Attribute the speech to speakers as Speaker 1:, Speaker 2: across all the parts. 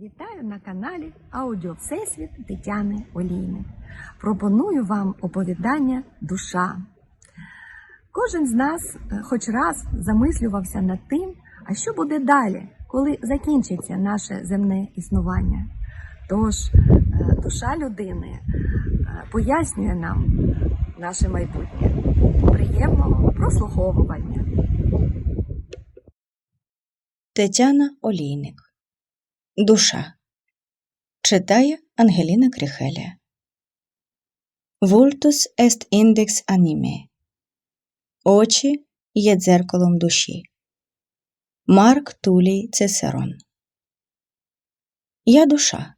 Speaker 1: Вітаю на каналі Аудіо Всесвіт Тетяни Олійник. Пропоную вам оповідання Душа. Кожен з нас е, хоч раз замислювався над тим, а що буде далі, коли закінчиться наше земне існування. Тож е, душа людини е, пояснює нам наше майбутнє. Приємного прослуховування.
Speaker 2: Тетяна Олійник Душа Читає Ангеліна Кріхеля Vultus est index anime Очі є дзеркалом душі. Марк Тулій Цицерон Я душа.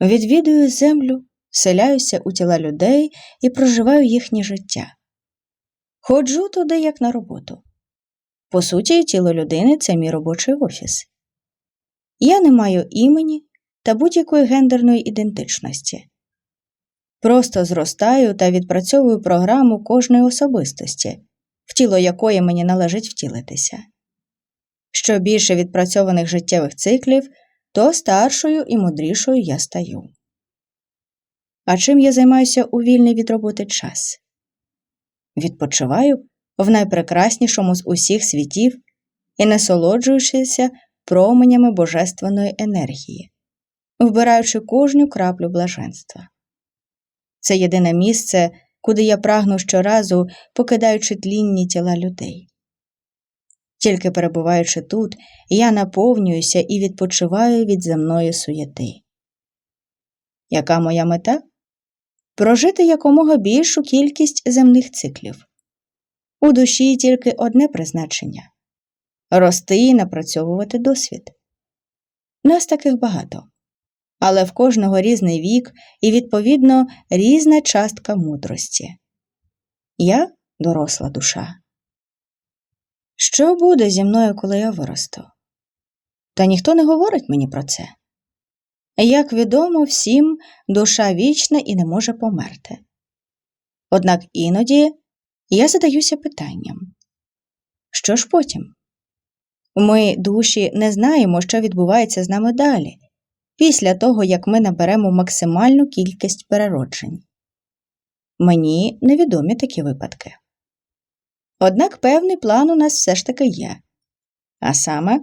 Speaker 2: Відвідую землю, селяюся у тіла людей і проживаю їхнє життя. Ходжу туди, як на роботу. По суті, тіло людини це мій робочий офіс. Я не маю імені та будь-якої гендерної ідентичності. Просто зростаю та відпрацьовую програму кожної особистості, в тіло якої мені належить втілитися. Що більше відпрацьованих життєвих циклів, то старшою і мудрішою я стаю. А чим я займаюся у вільний від роботи час? Відпочиваю в найпрекраснішому з усіх світів і насолоджуючися променями божественної енергії, вбираючи кожну краплю блаженства. Це єдине місце, куди я прагну щоразу, покидаючи тлінні тіла людей. Тільки перебуваючи тут, я наповнююся і відпочиваю від земної суєти. Яка моя мета? Прожити якомога більшу кількість земних циклів. У душі тільки одне призначення рости і напрацьовувати досвід. Нас таких багато, але в кожного різний вік і, відповідно, різна частка мудрості. Я доросла душа. Що буде зі мною, коли я виросту? Та ніхто не говорить мені про це. Як відомо, всім душа вічна і не може померти. Однак іноді я задаюся питанням що ж потім? Ми, душі, не знаємо, що відбувається з нами далі, після того, як ми наберемо максимальну кількість перероджень. Мені невідомі такі випадки. Однак певний план у нас все ж таки є, а саме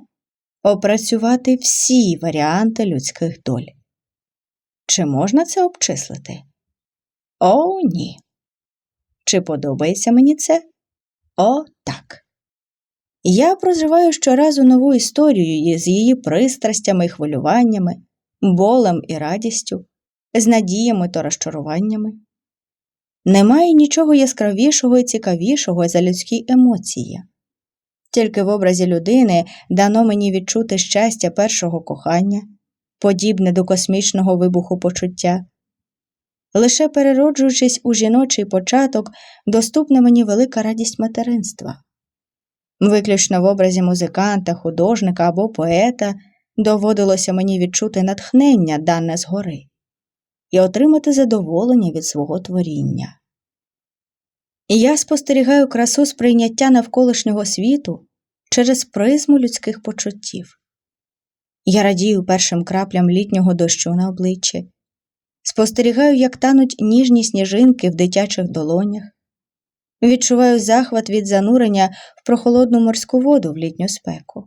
Speaker 2: опрацювати всі варіанти людських доль. Чи можна це обчислити? О, ні. Чи подобається мені це? О, так. Я проживаю щоразу нову історію з її пристрастями і хвилюваннями, болем і радістю, з надіями та розчаруваннями. Немає нічого яскравішого і цікавішого за людські емоції. Тільки в образі людини дано мені відчути щастя першого кохання, подібне до космічного вибуху почуття. Лише перероджуючись у жіночий початок, доступна мені велика радість материнства. Виключно в образі музиканта, художника або поета доводилося мені відчути натхнення, дане згори, і отримати задоволення від свого творіння. Я спостерігаю красу сприйняття навколишнього світу через призму людських почуттів. Я радію першим краплям літнього дощу на обличчі, спостерігаю, як тануть ніжні сніжинки в дитячих долонях, відчуваю захват від занурення в прохолодну морську воду в літню спеку.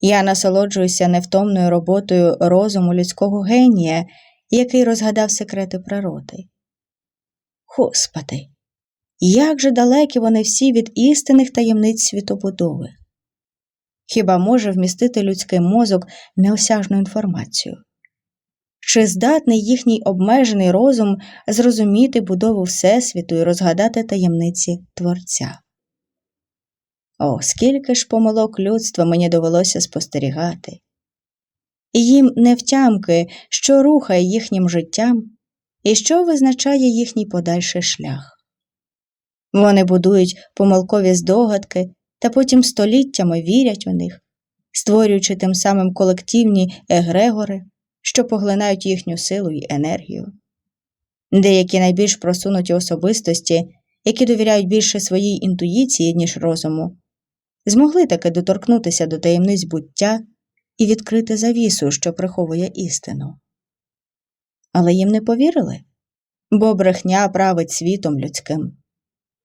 Speaker 2: Я насолоджуюся невтомною роботою розуму людського генія, який розгадав секрети природи. Господи, як же далекі вони всі від істинних таємниць світобудови! Хіба може вмістити людський мозок неосяжну інформацію? Чи здатний їхній обмежений розум зрозуміти будову Всесвіту і розгадати таємниці Творця? О, скільки ж помилок людства мені довелося спостерігати. Їм не втямки, що рухає їхнім життям і що визначає їхній подальший шлях. Вони будують помилкові здогадки та потім століттями вірять у них, створюючи тим самим колективні егрегори що поглинають їхню силу і енергію. Деякі найбільш просунуті особистості, які довіряють більше своїй інтуїції, ніж розуму, змогли таки доторкнутися до таємниць буття і відкрити завісу, що приховує істину. Але їм не повірили, бо брехня править світом людським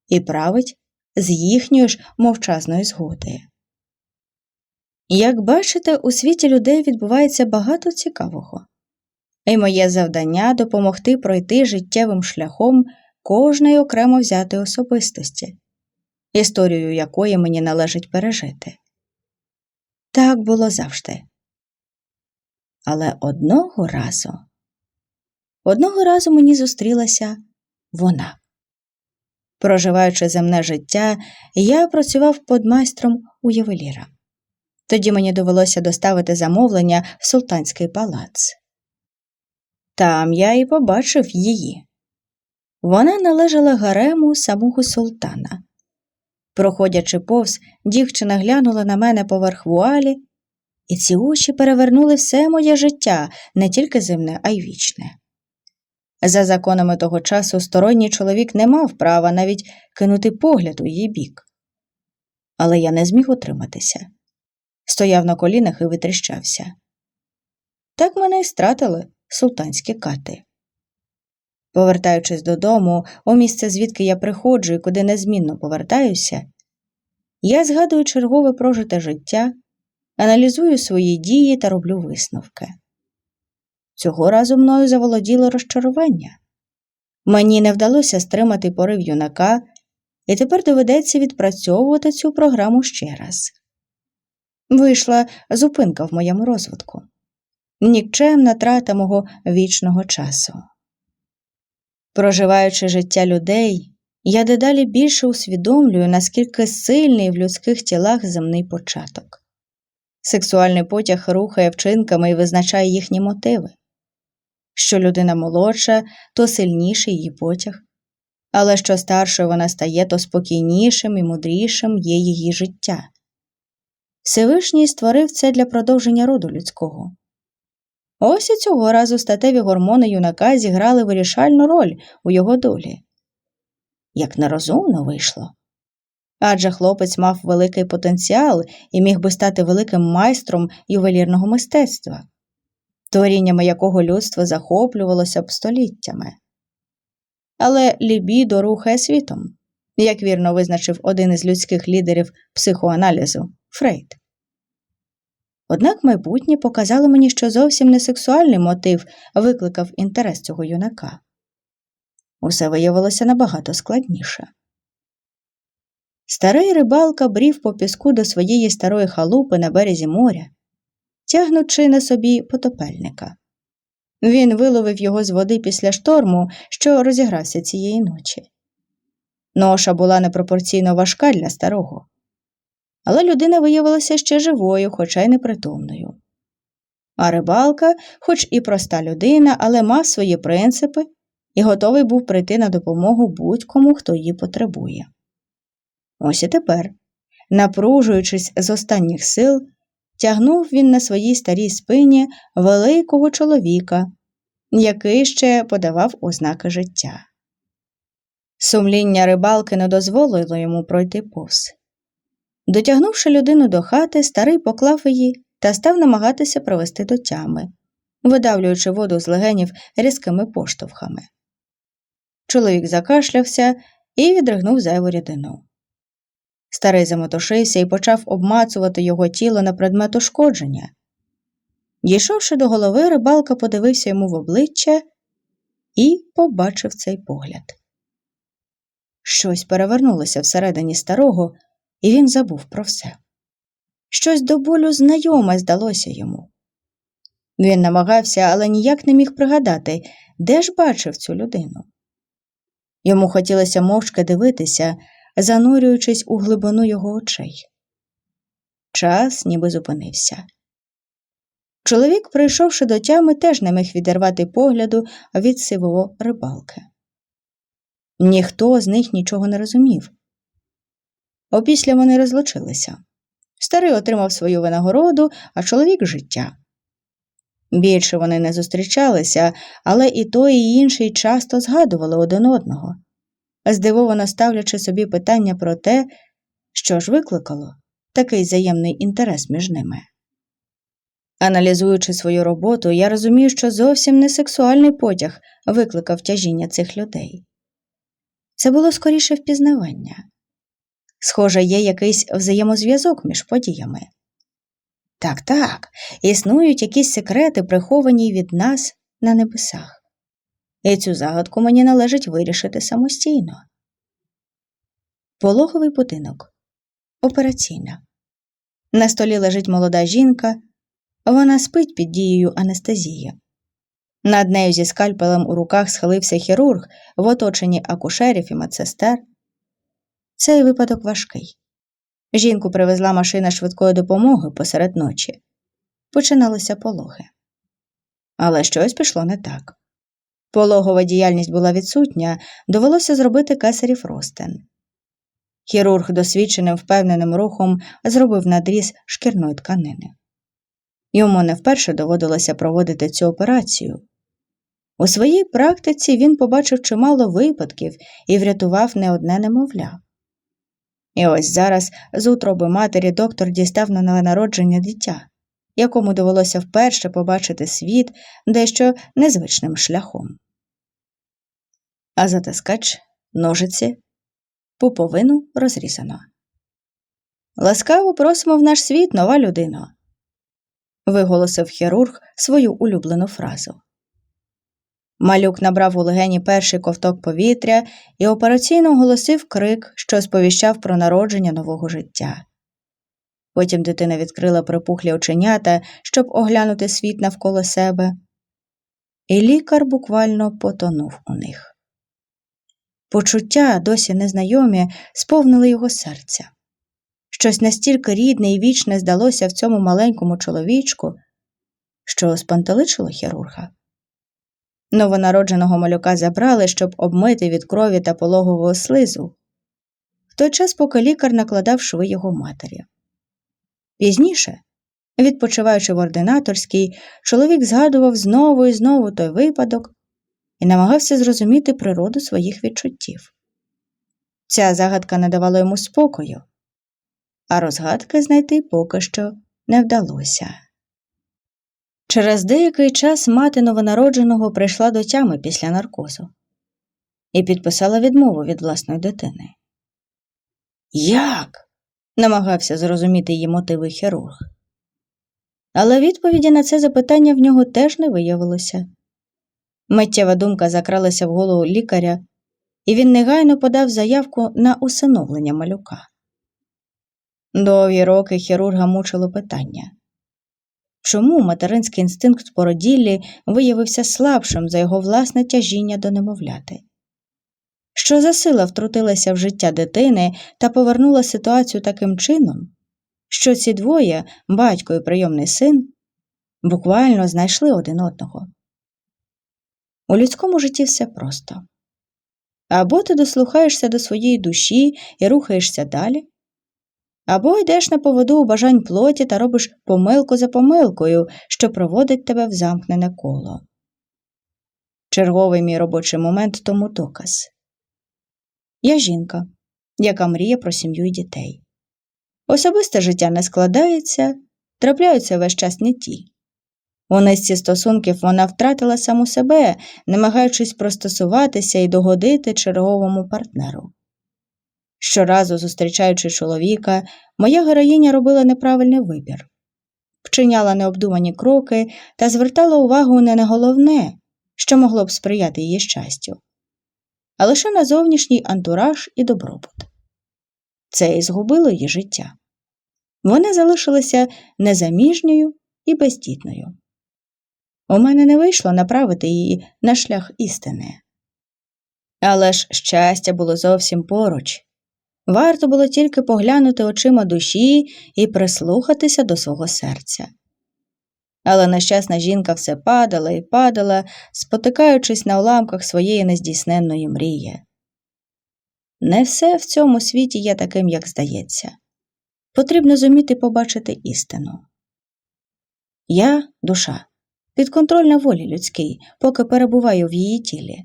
Speaker 2: і править з їхньої ж мовчазної згоди. Як бачите, у світі людей відбувається багато цікавого, і моє завдання допомогти пройти життєвим шляхом кожної окремо взятої особистості, історію якої мені належить пережити. Так було завжди. Але одного разу, одного разу мені зустрілася вона. Проживаючи земне життя, я працював подмайстром у ювеліра. Тоді мені довелося доставити замовлення в султанський палац. Там я і побачив її. Вона належала гарему самого султана. Проходячи повз, дівчина глянула на мене поверх вуалі, і ці очі перевернули все моє життя, не тільки земне, а й вічне. За законами того часу сторонній чоловік не мав права навіть кинути погляд у її бік. Але я не зміг утриматися. Стояв на колінах і витріщався. Так мене й стратили султанські кати. Повертаючись додому, у місце, звідки я приходжу і куди незмінно повертаюся, я згадую чергове прожите життя, аналізую свої дії та роблю висновки. Цього разу мною заволоділо розчарування. Мені не вдалося стримати порив юнака, і тепер доведеться відпрацьовувати цю програму ще раз. Вийшла зупинка в моєму розвитку, нікчемна трата мого вічного часу. Проживаючи життя людей, я дедалі більше усвідомлюю, наскільки сильний в людських тілах земний початок. Сексуальний потяг рухає вчинками і визначає їхні мотиви. Що людина молодша, то сильніший її потяг, але що старшою вона стає, то спокійнішим і мудрішим є її життя. Всевишній створив це для продовження роду людського. Ось і цього разу статеві гормони юнака зіграли вирішальну роль у його долі. Як нерозумно вийшло. Адже хлопець мав великий потенціал і міг би стати великим майстром ювелірного мистецтва, творіннями якого людство захоплювалося б століттями. Але лібідо рухає світом, як вірно визначив один із людських лідерів психоаналізу Фрейд. Однак майбутнє показало мені, що зовсім не сексуальний мотив викликав інтерес цього юнака. Усе виявилося набагато складніше. Старий рибалка брів по піску до своєї старої халупи на березі моря, тягнучи на собі потопельника. Він виловив його з води після шторму, що розігрався цієї ночі. Ноша була непропорційно важка для старого але людина виявилася ще живою, хоча й непритомною. А рибалка, хоч і проста людина, але мав свої принципи і готовий був прийти на допомогу будь-кому, хто її потребує. Ось і тепер, напружуючись з останніх сил, тягнув він на своїй старій спині великого чоловіка, який ще подавав ознаки життя. Сумління рибалки не дозволило йому пройти повз. Дотягнувши людину до хати, старий поклав її та став намагатися провести до тями, видавлюючи воду з легенів різкими поштовхами. Чоловік закашлявся і відригнув зайву рідину. Старий замотошився і почав обмацувати його тіло на предмет ушкодження. Дійшовши до голови, рибалка подивився йому в обличчя і побачив цей погляд. Щось перевернулося всередині старого і він забув про все. Щось до болю знайоме здалося йому. Він намагався, але ніяк не міг пригадати, де ж бачив цю людину. Йому хотілося мовчки дивитися, занурюючись у глибину його очей. Час ніби зупинився. Чоловік, прийшовши до тями, теж не міг відірвати погляду від сивого рибалки. Ніхто з них нічого не розумів. Опісля вони розлучилися. Старий отримав свою винагороду, а чоловік життя. Більше вони не зустрічалися, але і той, і інший часто згадували один одного, здивовано ставлячи собі питання про те, що ж викликало такий взаємний інтерес між ними. Аналізуючи свою роботу, я розумію, що зовсім не сексуальний потяг викликав тяжіння цих людей. Це було скоріше впізнавання. Схоже, є якийсь взаємозв'язок між подіями. Так, так, існують якісь секрети, приховані від нас на небесах. І цю загадку мені належить вирішити самостійно. Пологовий будинок. Операційна. На столі лежить молода жінка. Вона спить під дією анестезії. Над нею зі скальпелем у руках схилився хірург в оточенні акушерів і медсестер. Цей випадок важкий. Жінку привезла машина швидкої допомоги посеред ночі. Починалися пологи. Але щось пішло не так. Пологова діяльність була відсутня, довелося зробити кесарів ростин. Хірург досвідченим впевненим рухом зробив надріз шкірної тканини. Йому не вперше доводилося проводити цю операцію. У своїй практиці він побачив чимало випадків і врятував не одне немовля. І ось зараз з утроби матері доктор дістав на новонародження дитя, якому довелося вперше побачити світ дещо незвичним шляхом. А затискач, ножиці, пуповину розрізано. Ласкаво просимо в наш світ, нова людина виголосив хірург свою улюблену фразу. Малюк набрав у легені перший ковток повітря і операційно оголосив крик, що сповіщав про народження нового життя. Потім дитина відкрила припухлі оченята, щоб оглянути світ навколо себе, і лікар буквально потонув у них. Почуття, досі незнайомі, сповнили його серця. Щось настільки рідне і вічне здалося в цьому маленькому чоловічку, що спантеличило хірурга. Новонародженого малюка забрали, щоб обмити від крові та пологового слизу, в той час, поки лікар накладав шви його матері. Пізніше, відпочиваючи в ординаторській, чоловік згадував знову і знову той випадок і намагався зрозуміти природу своїх відчуттів. Ця загадка не давала йому спокою а розгадки знайти поки що не вдалося. Через деякий час мати новонародженого прийшла до тями після наркозу і підписала відмову від власної дитини. Як? намагався зрозуміти її мотиви хірург. Але відповіді на це запитання в нього теж не виявилося. Миттєва думка закралася в голову лікаря, і він негайно подав заявку на усиновлення малюка. Довгі роки хірурга мучило питання чому материнський інстинкт породіллі виявився слабшим за його власне тяжіння до немовляти? Що за сила втрутилася в життя дитини та повернула ситуацію таким чином, що ці двоє, батько і прийомний син, буквально знайшли один одного? У людському житті все просто або ти дослухаєшся до своєї душі і рухаєшся далі або йдеш на поводу у бажань плоті та робиш помилку за помилкою, що проводить тебе в замкнене коло. Черговий мій робочий момент тому доказ. Я жінка, яка мріє про сім'ю і дітей. Особисте життя не складається, трапляються весь час не ті. У низці стосунків вона втратила саму себе, намагаючись простосуватися і догодити черговому партнеру. Щоразу, зустрічаючи чоловіка, моя героїня робила неправильний вибір, вчиняла необдумані кроки та звертала увагу не на головне, що могло б сприяти її щастю, а лише на зовнішній антураж і добробут. Це і згубило її життя. Вона залишилася незаміжньою і бездітною. У мене не вийшло направити її на шлях істини. Але ж щастя було зовсім поруч. Варто було тільки поглянути очима душі і прислухатися до свого серця. Але нещасна жінка все падала і падала, спотикаючись на уламках своєї нездійсненної мрії. Не все в цьому світі є таким, як здається. Потрібно зуміти побачити істину. Я душа, підконтрольна волі людській, поки перебуваю в її тілі.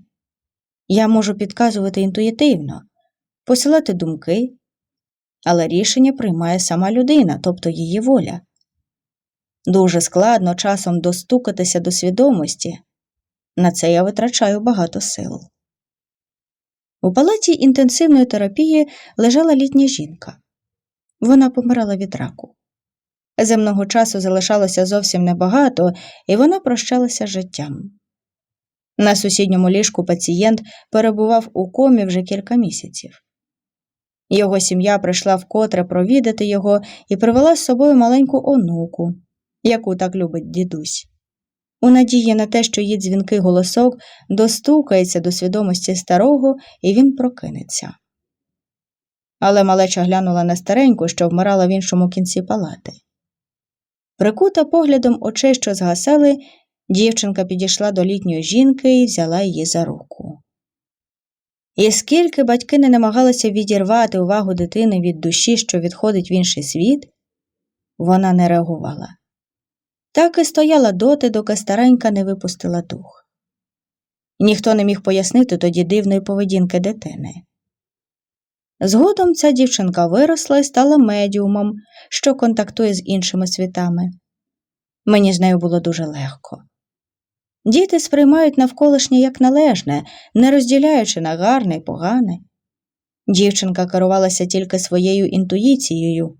Speaker 2: Я можу підказувати інтуїтивно посилати думки, але рішення приймає сама людина, тобто її воля. Дуже складно часом достукатися до свідомості. На це я витрачаю багато сил. У палаті інтенсивної терапії лежала літня жінка. Вона помирала від раку. Земного часу залишалося зовсім небагато, і вона прощалася з життям. На сусідньому ліжку пацієнт перебував у комі вже кілька місяців. Його сім'я прийшла вкотре провідати його і привела з собою маленьку онуку, яку так любить дідусь. У надії на те, що її дзвінкий голосок достукається до свідомості старого, і він прокинеться. Але малеча глянула на стареньку, що вмирала в іншому кінці палати. Прикута поглядом очей, що згасали, дівчинка підійшла до літньої жінки і взяла її за руку. І скільки батьки не намагалися відірвати увагу дитини від душі, що відходить в інший світ, вона не реагувала. Так і стояла доти, доки старенька не випустила дух. Ніхто не міг пояснити тоді дивної поведінки дитини. Згодом ця дівчинка виросла і стала медіумом, що контактує з іншими світами. Мені з нею було дуже легко. Діти сприймають навколишнє як належне, не розділяючи на гарне й погане. Дівчинка керувалася тільки своєю інтуїцією.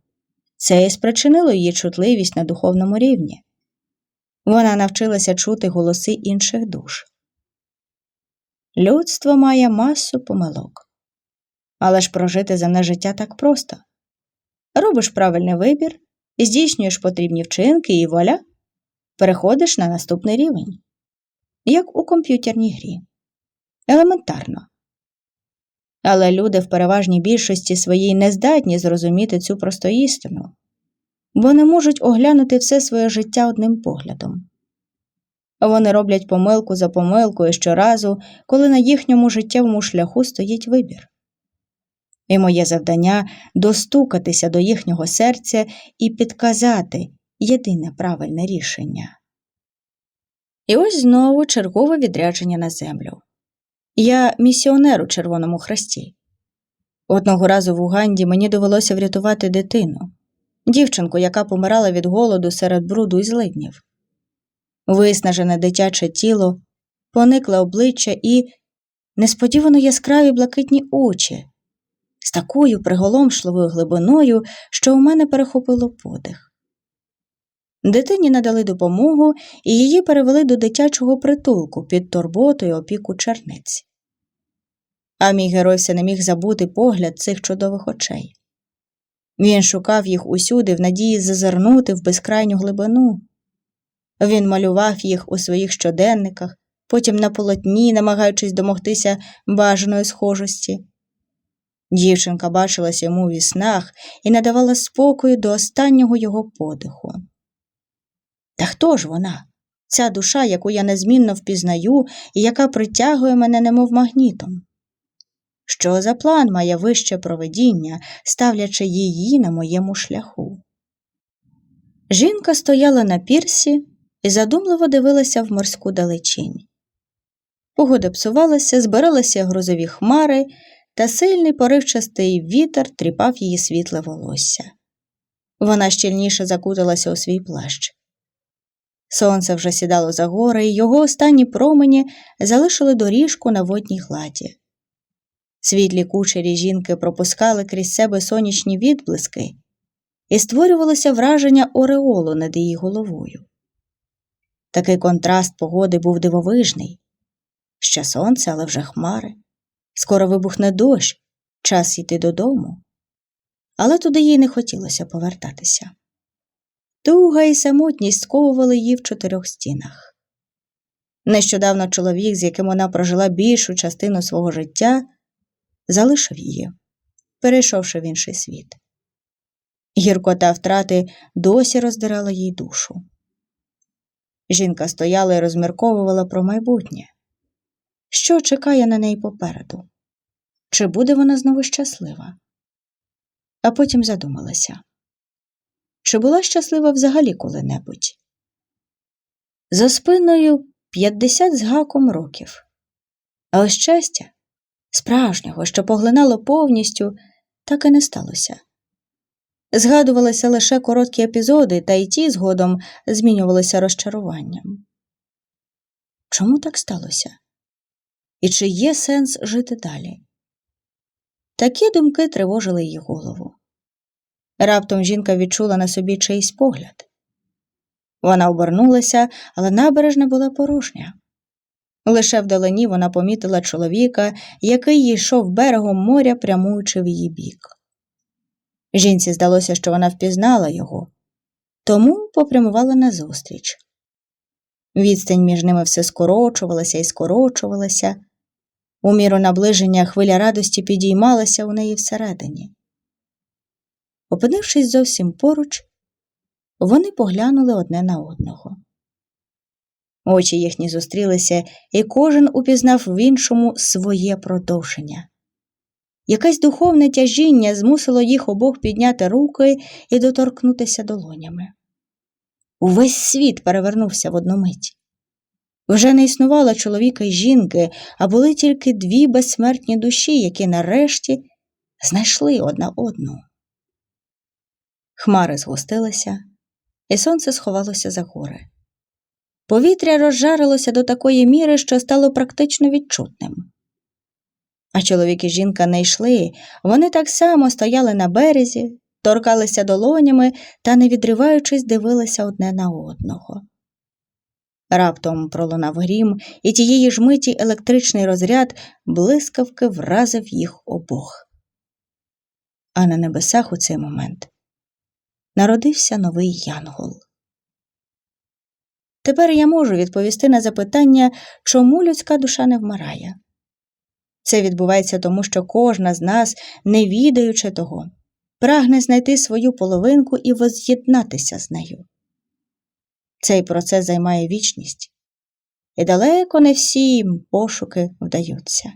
Speaker 2: Це і спричинило її чутливість на духовному рівні. Вона навчилася чути голоси інших душ. Людство має масу помилок. Але ж прожити земне життя так просто. Робиш правильний вибір, здійснюєш потрібні вчинки і воля, переходиш на наступний рівень як у комп'ютерній грі. Елементарно. Але люди в переважній більшості своїй не здатні зрозуміти цю просту істину, бо не можуть оглянути все своє життя одним поглядом. Вони роблять помилку за помилкою щоразу, коли на їхньому життєвому шляху стоїть вибір. І моє завдання достукатися до їхнього серця і підказати єдине правильне рішення. І ось знову чергове відрядження на землю. Я місіонер у Червоному Хресті. Одного разу в Уганді мені довелося врятувати дитину, дівчинку, яка помирала від голоду серед бруду і злиднів. Виснажене дитяче тіло, поникле обличчя і несподівано яскраві блакитні очі з такою приголомшливою глибиною, що у мене перехопило подих. Дитині надали допомогу і її перевели до дитячого притулку під турботою опіку черниць. А мій герой все не міг забути погляд цих чудових очей. Він шукав їх усюди в надії зазирнути в безкрайню глибину. Він малював їх у своїх щоденниках, потім на полотні, намагаючись домогтися бажаної схожості. Дівчинка бачилася йому у віснах і надавала спокою до останнього його подиху. Та хто ж вона? Ця душа, яку я незмінно впізнаю і яка притягує мене немов магнітом? Що за план має вище проведіння, ставлячи її на моєму шляху? Жінка стояла на пірсі і задумливо дивилася в морську далечінь. Погода псувалася, збиралися грозові хмари, та сильний поривчастий вітер тріпав її світле волосся. Вона щільніше закуталася у свій плащ. Сонце вже сідало за гори, і його останні промені залишили доріжку на водній гладі. Світлі кучері жінки пропускали крізь себе сонячні відблиски, і створювалося враження ореолу над її головою. Такий контраст погоди був дивовижний. Ще сонце, але вже хмари. Скоро вибухне дощ, час йти додому. Але туди їй не хотілося повертатися. Туга і самотність сковували її в чотирьох стінах. Нещодавно чоловік, з яким вона прожила більшу частину свого життя, залишив її, перейшовши в інший світ. Гіркота втрати досі роздирала їй душу. Жінка стояла і розмірковувала про майбутнє. Що чекає на неї попереду? Чи буде вона знову щаслива? А потім задумалася. Чи була щаслива взагалі коли-небудь? За спиною 50 з гаком років. Але щастя, справжнього, що поглинало повністю, так і не сталося. Згадувалися лише короткі епізоди, та й ті згодом змінювалися розчаруванням. Чому так сталося? І чи є сенс жити далі? Такі думки тривожили її голову. Раптом жінка відчула на собі чийсь погляд. Вона обернулася, але набережна була порожня. Лише вдалині вона помітила чоловіка, який йшов берегом моря, прямуючи в її бік. Жінці здалося, що вона впізнала його, тому попрямувала назустріч. Відстань між ними все скорочувалася і скорочувалася. У міру наближення хвиля радості підіймалася у неї всередині. Опинившись зовсім поруч, вони поглянули одне на одного. Очі їхні зустрілися, і кожен упізнав в іншому своє продовження. Якесь духовне тяжіння змусило їх обох підняти руки і доторкнутися долонями. Увесь світ перевернувся в одну мить. Вже не існувало чоловіка й жінки, а були тільки дві безсмертні душі, які нарешті знайшли одна одну. Хмари згустилися, і сонце сховалося за гори. Повітря розжарилося до такої міри, що стало практично відчутним. А чоловік і жінка не йшли, вони так само стояли на березі, торкалися долонями та, не відриваючись, дивилися одне на одного. Раптом пролунав грім, і тієї ж миті електричний розряд блискавки вразив їх обох. А на небесах у цей момент народився новий янгол. Тепер я можу відповісти на запитання, чому людська душа не вмирає. Це відбувається тому, що кожна з нас, не відаючи того, прагне знайти свою половинку і воз'єднатися з нею. Цей процес займає вічність, і далеко не всім пошуки вдаються.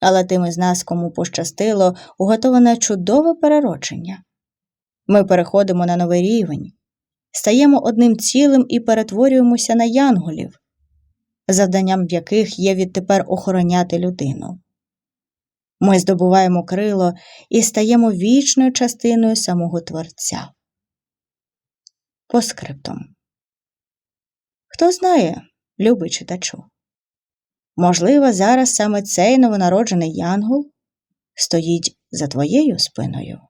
Speaker 2: Але тим із нас, кому пощастило, уготоване чудове переродження. Ми переходимо на новий рівень, стаємо одним цілим і перетворюємося на янголів, завданням яких є відтепер охороняти людину. Ми здобуваємо крило і стаємо вічною частиною самого Творця. По скриптум. Хто знає, любий читачу. Можливо, зараз саме цей новонароджений янгол стоїть за твоєю спиною.